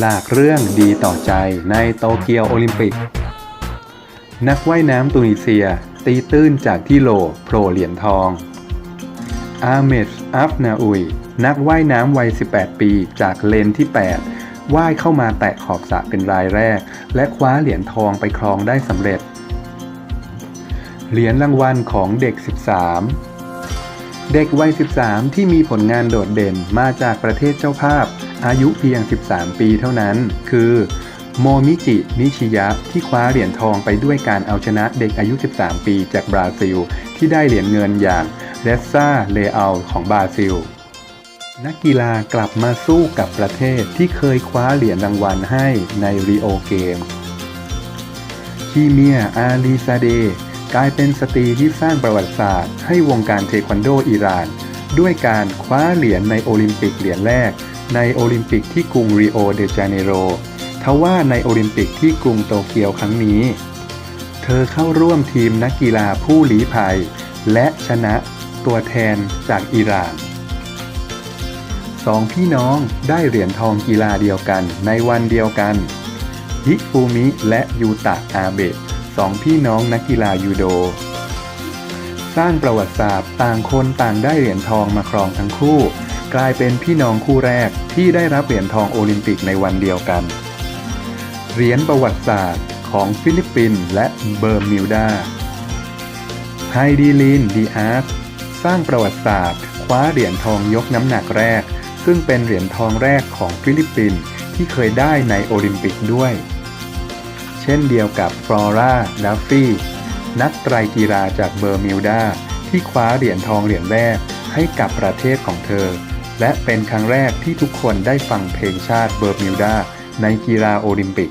หลากเรื่องดีต่อใจในโตเกียวโอลิมปิก นักว่ายน้ำตุนิเซีย ตีตื้นจากที่โลโผล่เหรียญทอง อาเมดอัฟนาอุย นักว่ายน้ำวัย 18 ปีจากเลนที่ 8 ว่ายเข้ามาแตะขอบสระเป็นรายแรก และคว้าเหรียญทองไปครองได้สำเร็จ เหรียญรางวัลของเด็ก 13 เด็กวัย 13 ที่มีผลงานโดดเด่นมาจากประเทศเจ้าภาพ อายุเพียง 13 ปีเท่านั้น คือโมมิจิ นิชิยะ ที่คว้าเหรียญทองไปด้วยการเอาชนะเด็กอายุ 13 ปีจากบราซิล ที่ได้เหรียญเงินอย่างเดซซาเลอาของบราซิล นักกีฬากลับมาสู้กับประเทศที่เคยคว้าเหรียญรางวัลให้ในริโอเกมคีเมีย อาลีซาเด กลายเป็นสตรีที่สร้างประวัติศาสตร์ ให้วงการเทควันโดอิหร่าน ด้วยการคว้าเหรียญในโอลิมปิกเหรียญแรก ในโอลิมปิกที่กรุงริโอเดจาเนโรทว่าในโอลิมปิกที่กรุงโตเกียวครั้งนี้ เธอเข้าร่วมทีมนักกีฬาผู้ลี้ภัย และชนะตัวแทนจากอิหร่านสองพี่น้องได้เหรียญทองกีฬาเดียวกันในวันเดียวกันฮิฟูมิและยูตะอาเบะสองพี่น้องนักกีฬายูโด สร้างประวัติศาสตร์ต่างคนต่างได้เหรียญทองมาครองทั้งคู่ กลายเป็นพี่น้องคู่แรกที่ได้รับเหรียญทองโอลิมปิกในวันเดียวกัน เหรียญประวัติศาสตร์ของฟิลิปปินส์และเบอร์มิวดาไฮดีลินดีอาร์ตสร้างประวัติศาสตร์ คว้าเหรียญทองยกน้ำหนักแรก ซึ่งเป็นเหรียญทองแรกของฟิลิปปินส์ที่เคยได้ในโอลิมปิกด้วย เช่นเดียวกับฟลอร่าดัฟฟี่นักไตรกีฬาจากเบอร์มิวดาที่คว้าเหรียญทองเหรียญแรกให้กับประเทศของเธอ และเป็นครั้งแรกที่ทุกคนได้ฟังเพลงชาติเบอร์มิวดาในกีฬาโอลิมปิก